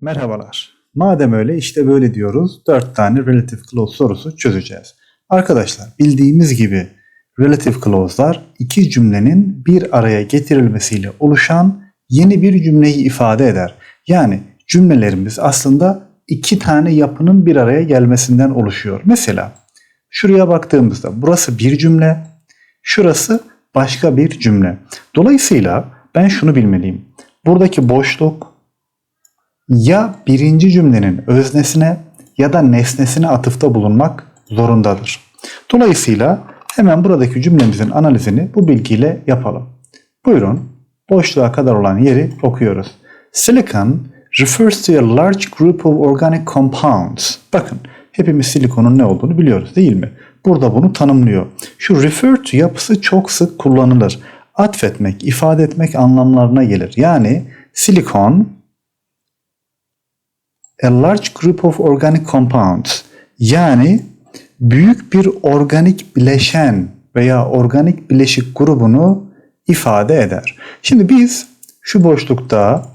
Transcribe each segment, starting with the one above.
Merhabalar. Madem öyle işte böyle diyoruz. 4 tane relative clause sorusu çözeceğiz. Arkadaşlar bildiğimiz gibi relative clause'lar iki cümlenin bir araya getirilmesiyle oluşan yeni bir cümleyi ifade eder. Yani cümlelerimiz aslında iki tane yapının bir araya gelmesinden oluşuyor. Mesela şuraya baktığımızda burası bir cümle, şurası başka bir cümle. Dolayısıyla ben şunu bilmeliyim. Buradaki boşluk ya birinci cümlenin öznesine ya da nesnesine atıfta bulunmak zorundadır. Dolayısıyla hemen buradaki cümlemizin analizini bu bilgiyle yapalım. Buyurun boşluğa kadar olan yeri okuyoruz. Silicon refers to a large group of organic compounds. Bakın hepimiz silikonun ne olduğunu biliyoruz değil mi? Burada bunu tanımlıyor. Şu refer to yapısı çok sık kullanılır. Atfetmek, ifade etmek anlamlarına gelir. Yani silikon a large group of organic compounds yani büyük bir organik bileşen veya organik bileşik grubunu ifade eder. Şimdi biz şu boşlukta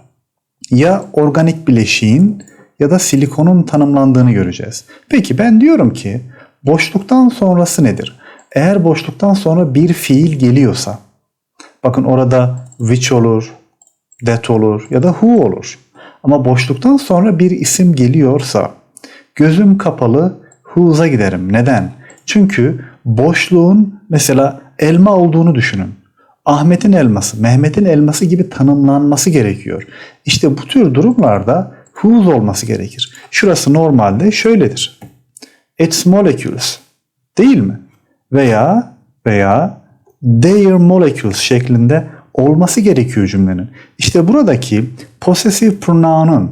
ya organik bileşiğin ya da silikonun tanımlandığını göreceğiz. Peki ben diyorum ki boşluktan sonrası nedir? Eğer boşluktan sonra bir fiil geliyorsa bakın orada which olur, that olur ya da who olur. Ama boşluktan sonra bir isim geliyorsa gözüm kapalı who'za giderim. Neden? Çünkü boşluğun mesela elma olduğunu düşünün. Ahmet'in elması, Mehmet'in elması gibi tanımlanması gerekiyor. İşte bu tür durumlarda whose olması gerekir. Şurası normalde şöyledir. Its molecules değil mi? Veya veya their molecules şeklinde olması gerekiyor cümlenin. İşte buradaki possessive pronoun'un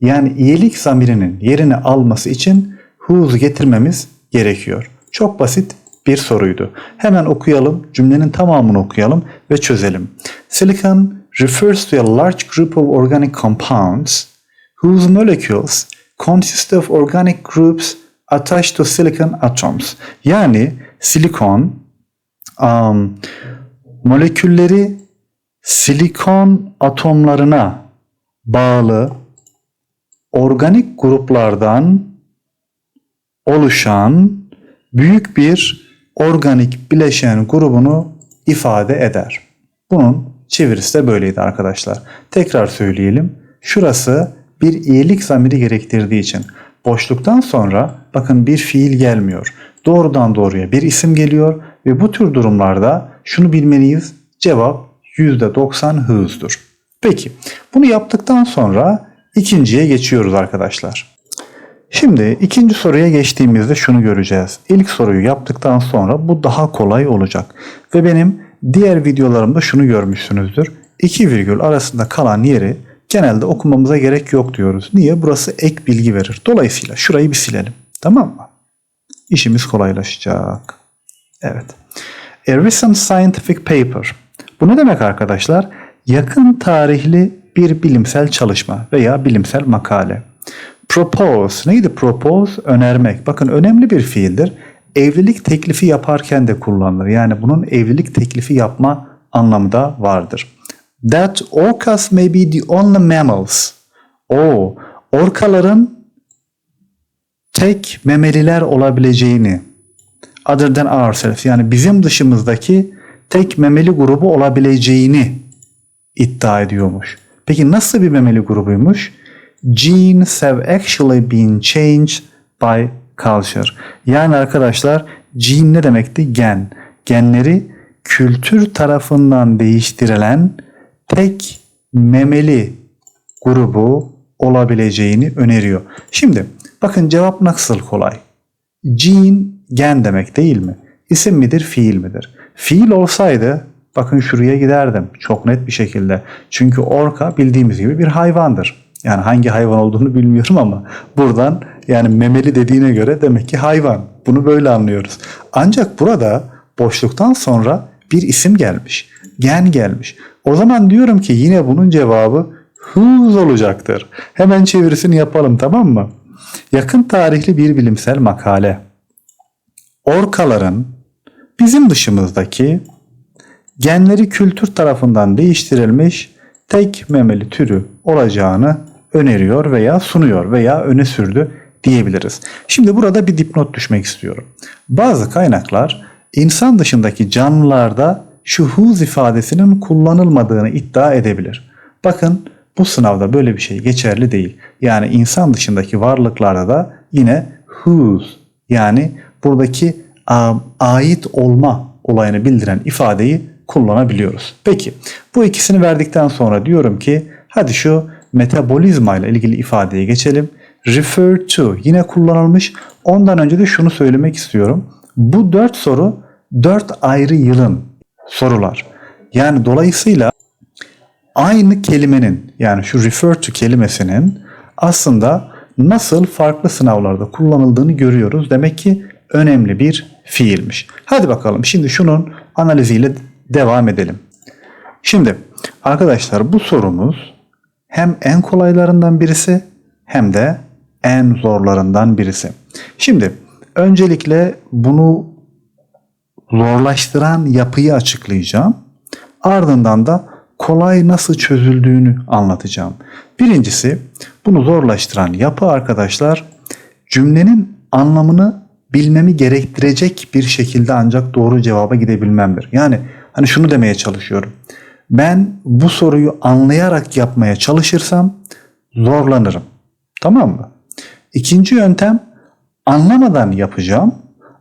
yani iyilik zamirinin yerini alması için whose getirmemiz gerekiyor. Çok basit bir soruydu. Hemen okuyalım, cümlenin tamamını okuyalım ve çözelim. Silicon refers to a large group of organic compounds whose molecules consist of organic groups attached to silicon atoms. Yani silikon um, molekülleri silikon atomlarına bağlı organik gruplardan oluşan büyük bir organik bileşen grubunu ifade eder. Bunun çevirisi de böyleydi arkadaşlar. Tekrar söyleyelim. Şurası bir iyilik zamiri gerektirdiği için boşluktan sonra bakın bir fiil gelmiyor. Doğrudan doğruya bir isim geliyor ve bu tür durumlarda şunu bilmeliyiz. Cevap %90 hızdır. Peki bunu yaptıktan sonra ikinciye geçiyoruz arkadaşlar. Şimdi ikinci soruya geçtiğimizde şunu göreceğiz. İlk soruyu yaptıktan sonra bu daha kolay olacak. Ve benim diğer videolarımda şunu görmüşsünüzdür. İki virgül arasında kalan yeri genelde okumamıza gerek yok diyoruz. Niye? Burası ek bilgi verir. Dolayısıyla şurayı bir silelim. Tamam mı? İşimiz kolaylaşacak. Evet. A recent scientific paper. Bu ne demek arkadaşlar? Yakın tarihli bir bilimsel çalışma veya bilimsel makale. Propose neydi propose? Önermek. Bakın önemli bir fiildir. Evlilik teklifi yaparken de kullanılır. Yani bunun evlilik teklifi yapma anlamı da vardır. That orcas may be the only mammals. O orkaların tek memeliler olabileceğini other than ourselves yani bizim dışımızdaki tek memeli grubu olabileceğini iddia ediyormuş. Peki nasıl bir memeli grubuymuş? Genes have actually been changed by culture. Yani arkadaşlar gene ne demekti? Gen. Genleri kültür tarafından değiştirilen tek memeli grubu olabileceğini öneriyor. Şimdi bakın cevap nasıl kolay. Gene gen demek değil mi? İsim midir, fiil midir? Fiil olsaydı bakın şuraya giderdim çok net bir şekilde. Çünkü orka bildiğimiz gibi bir hayvandır. Yani hangi hayvan olduğunu bilmiyorum ama buradan yani memeli dediğine göre demek ki hayvan. Bunu böyle anlıyoruz. Ancak burada boşluktan sonra bir isim gelmiş. Gen gelmiş. O zaman diyorum ki yine bunun cevabı whose olacaktır. Hemen çevirisini yapalım tamam mı? Yakın tarihli bir bilimsel makale. Orkaların bizim dışımızdaki genleri kültür tarafından değiştirilmiş tek memeli türü olacağını öneriyor veya sunuyor veya öne sürdü diyebiliriz. Şimdi burada bir dipnot düşmek istiyorum. Bazı kaynaklar insan dışındaki canlılarda şu whose ifadesinin kullanılmadığını iddia edebilir. Bakın bu sınavda böyle bir şey geçerli değil. Yani insan dışındaki varlıklarda da yine whose yani buradaki ait olma olayını bildiren ifadeyi kullanabiliyoruz. Peki bu ikisini verdikten sonra diyorum ki hadi şu metabolizma ile ilgili ifadeye geçelim. Refer to yine kullanılmış. Ondan önce de şunu söylemek istiyorum. Bu dört soru dört ayrı yılın sorular. Yani dolayısıyla aynı kelimenin yani şu refer to kelimesinin aslında nasıl farklı sınavlarda kullanıldığını görüyoruz. Demek ki önemli bir fiilmiş. Hadi bakalım şimdi şunun analiziyle devam edelim. Şimdi arkadaşlar bu sorumuz hem en kolaylarından birisi hem de en zorlarından birisi. Şimdi öncelikle bunu zorlaştıran yapıyı açıklayacağım. Ardından da kolay nasıl çözüldüğünü anlatacağım. Birincisi bunu zorlaştıran yapı arkadaşlar cümlenin anlamını bilmemi gerektirecek bir şekilde ancak doğru cevaba gidebilmemdir. Yani hani şunu demeye çalışıyorum. Ben bu soruyu anlayarak yapmaya çalışırsam zorlanırım. Tamam mı? İkinci yöntem anlamadan yapacağım.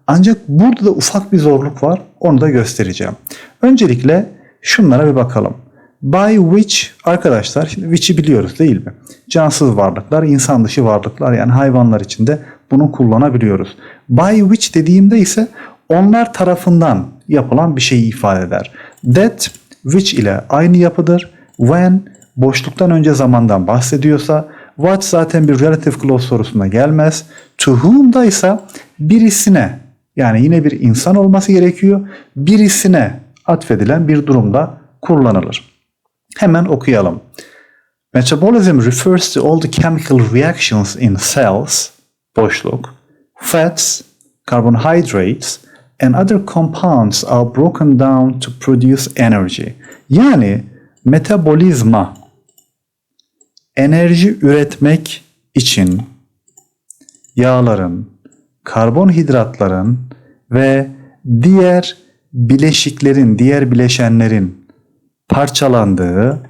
Ancak burada da ufak bir zorluk var. Onu da göstereceğim. Öncelikle şunlara bir bakalım. By which arkadaşlar şimdi which'i biliyoruz değil mi? Cansız varlıklar, insan dışı varlıklar yani hayvanlar içinde bunu kullanabiliyoruz. By which dediğimde ise onlar tarafından yapılan bir şeyi ifade eder. That which ile aynı yapıdır. When boşluktan önce zamandan bahsediyorsa what zaten bir relative clause sorusuna gelmez. To whom da ise birisine yani yine bir insan olması gerekiyor. Birisine atfedilen bir durumda kullanılır. Hemen okuyalım. Metabolism refers to all the chemical reactions in cells, boşluk, fats, carbohydrates and other compounds are broken down to produce energy. Yani metabolizma enerji üretmek için yağların, karbonhidratların ve diğer bileşiklerin, diğer bileşenlerin parçalandığı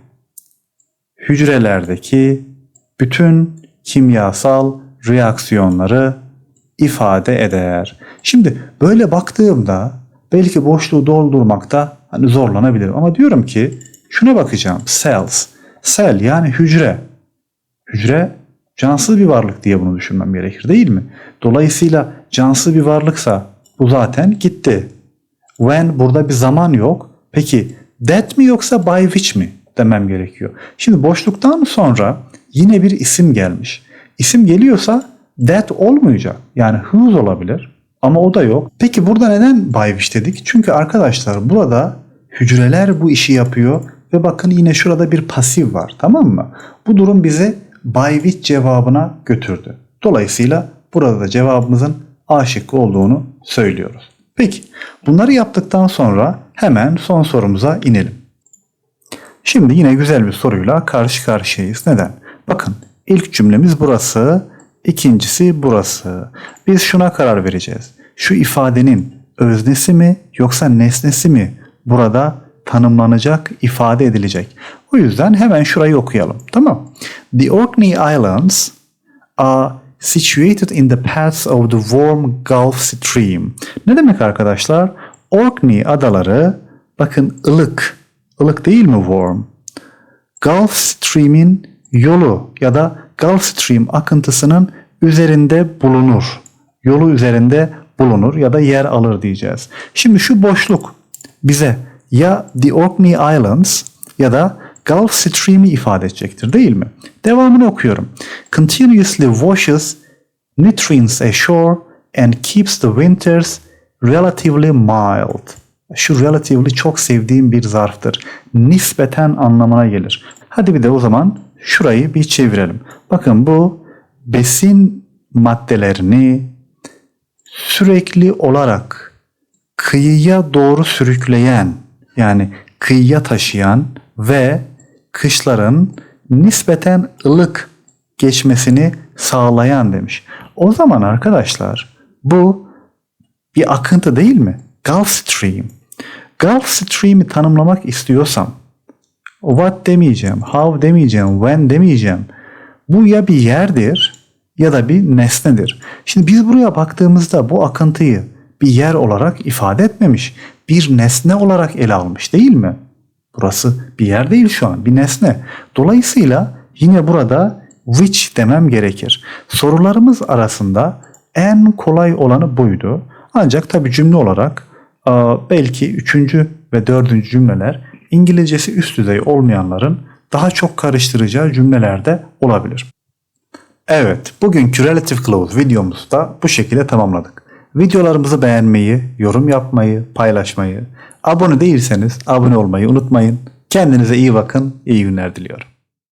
hücrelerdeki bütün kimyasal reaksiyonları ifade eder. Şimdi böyle baktığımda belki boşluğu doldurmakta hani zorlanabilirim ama diyorum ki şuna bakacağım. Cells. Cell yani hücre. Hücre cansız bir varlık diye bunu düşünmem gerekir değil mi? Dolayısıyla cansız bir varlıksa bu zaten gitti. When burada bir zaman yok. Peki that mi yoksa by which mi demem gerekiyor. Şimdi boşluktan sonra yine bir isim gelmiş. İsim geliyorsa that olmayacak. Yani whose olabilir ama o da yok. Peki burada neden which dedik? Çünkü arkadaşlar burada hücreler bu işi yapıyor ve bakın yine şurada bir pasif var tamam mı? Bu durum bizi which cevabına götürdü. Dolayısıyla burada da cevabımızın A şıkkı olduğunu söylüyoruz. Peki bunları yaptıktan sonra hemen son sorumuza inelim. Şimdi yine güzel bir soruyla karşı karşıyayız. Neden? Bakın ilk cümlemiz burası, ikincisi burası. Biz şuna karar vereceğiz. Şu ifadenin öznesi mi yoksa nesnesi mi burada tanımlanacak, ifade edilecek. O yüzden hemen şurayı okuyalım. Tamam. The Orkney Islands are situated in the paths of the warm Gulf Stream. Ne demek arkadaşlar? Orkney adaları bakın ılık. ılık değil mi warm? Gulf Stream'in yolu ya da Gulf Stream akıntısının üzerinde bulunur. Yolu üzerinde bulunur ya da yer alır diyeceğiz. Şimdi şu boşluk bize ya The Orkney Islands ya da Gulf Stream'i ifade edecektir değil mi? Devamını okuyorum. Continuously washes nutrients ashore and keeps the winters relatively mild. Şu relatively çok sevdiğim bir zarftır. Nispeten anlamına gelir. Hadi bir de o zaman şurayı bir çevirelim. Bakın bu besin maddelerini sürekli olarak kıyıya doğru sürükleyen yani kıyıya taşıyan ve kışların nispeten ılık geçmesini sağlayan demiş. O zaman arkadaşlar bu bir akıntı değil mi? Gulf Stream. Gulf Stream'i tanımlamak istiyorsam what demeyeceğim, how demeyeceğim, when demeyeceğim. Bu ya bir yerdir ya da bir nesnedir. Şimdi biz buraya baktığımızda bu akıntıyı bir yer olarak ifade etmemiş. Bir nesne olarak ele almış değil mi? Burası bir yer değil şu an, bir nesne. Dolayısıyla yine burada which demem gerekir. Sorularımız arasında en kolay olanı buydu. Ancak tabi cümle olarak belki üçüncü ve dördüncü cümleler İngilizcesi üst düzey olmayanların daha çok karıştıracağı cümlelerde olabilir. Evet, bugünkü Relative Clause videomuzu da bu şekilde tamamladık. Videolarımızı beğenmeyi, yorum yapmayı, paylaşmayı, abone değilseniz abone olmayı unutmayın. Kendinize iyi bakın, iyi günler diliyorum.